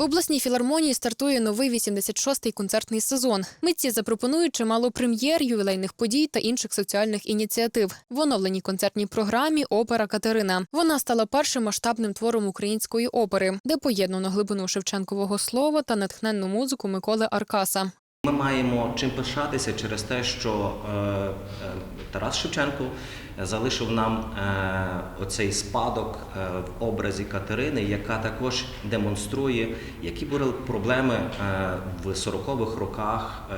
В обласній філармонії стартує новий 86-й концертний сезон. Митці запропонують чимало прем'єр, ювілейних подій та інших соціальних ініціатив. В оновленій концертній програмі опера Катерина. Вона стала першим масштабним твором української опери, де поєднано глибину Шевченкового слова та натхненну музику Миколи Аркаса. Ми маємо чим пишатися через те, що е, е, Тарас Шевченко залишив нам е, оцей спадок е, в образі Катерини, яка також демонструє, які були проблеми е, в 40-х роках е,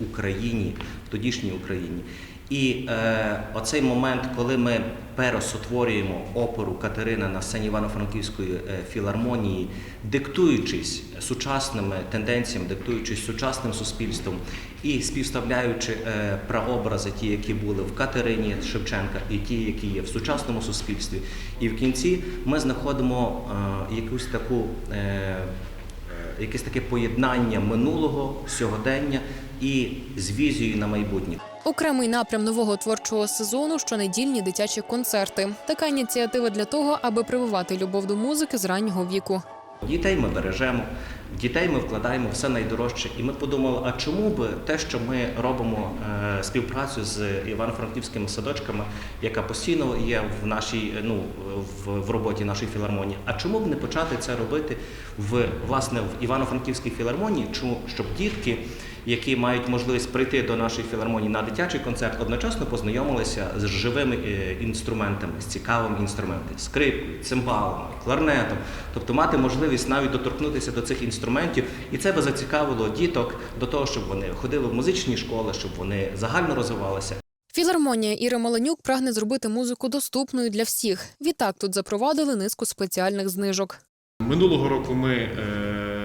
в Україні, в тодішній Україні. І е, оцей момент, коли ми пересотворюємо оперу Катерина на сцені Івано-Франківської е, філармонії, диктуючись сучасними тенденціями, диктуючись сучасним суспільством і співставляючи е, прообрази, ті, які були в Катерині Шевченка, і ті, які є в сучасному суспільстві. І в кінці ми знаходимо е, якусь таку. Е, Якесь таке поєднання минулого, сьогодення і з візією на майбутнє. Окремий напрям нового творчого сезону щонедільні дитячі концерти. Така ініціатива для того, аби прививати любов до музики з раннього віку. Дітей ми бережемо, дітей ми вкладаємо все найдорожче. І ми подумали, а чому би те, що ми робимо е, співпрацю з івано-франківськими садочками, яка постійно є в нашій ну в, в роботі нашої філармонії. А чому б не почати це робити в власне в Івано-Франківській філармонії? Чому щоб дітки, які мають можливість прийти до нашої філармонії на дитячий концерт, одночасно познайомилися з живими е, інструментами, з цікавими інструментами, скрипкою, цимбалами, кларнетом, тобто мати можливість навіть доторкнутися до цих інструментів, і це би зацікавило діток до того, щоб вони ходили в музичні школи, щоб вони загально розвивалися. Філармонія Іри Маленюк прагне зробити музику доступною для всіх. Відтак тут запровадили низку спеціальних знижок. Минулого року ми е,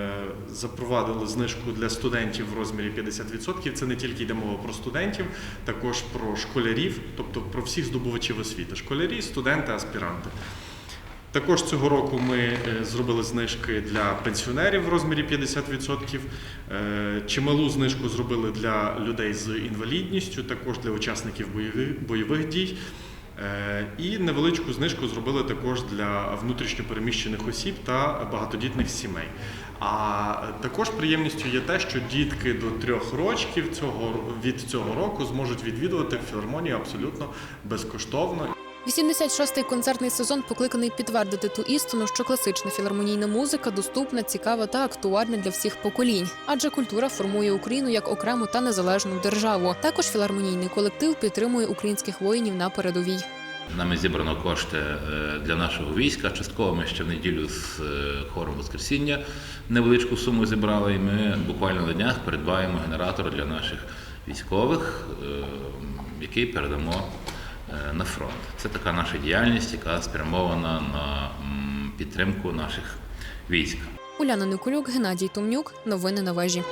запровадили знижку для студентів в розмірі 50%. Це не тільки йде мова про студентів, також про школярів, тобто про всіх здобувачів освіти: школярі, студенти, аспіранти. Також цього року ми е, зробили знижки для пенсіонерів в розмірі 50%. Е, Чималу знижку зробили для людей з інвалідністю, також для учасників бойових, дій. Е, І невеличку знижку зробили також для внутрішньопереміщених осіб та багатодітних сімей. А також приємністю є те, що дітки до трьох років цього від цього року зможуть відвідувати філармонію абсолютно безкоштовно 86-й концертний сезон покликаний підтвердити ту істину, що класична філармонійна музика доступна, цікава та актуальна для всіх поколінь. Адже культура формує Україну як окрему та незалежну державу. Також філармонійний колектив підтримує українських воїнів на передовій. Нами зібрано кошти е, для нашого війська. Частково ми ще в неділю з е, хором Воскресіння невеличку суму зібрали, і ми буквально на днях придбаємо генератор для наших військових, е, який передамо на фронт. Це така наша діяльність, яка спрямована на підтримку наших військ. Уляна Никулюк, Геннадій Томнюк. Новини на вежі.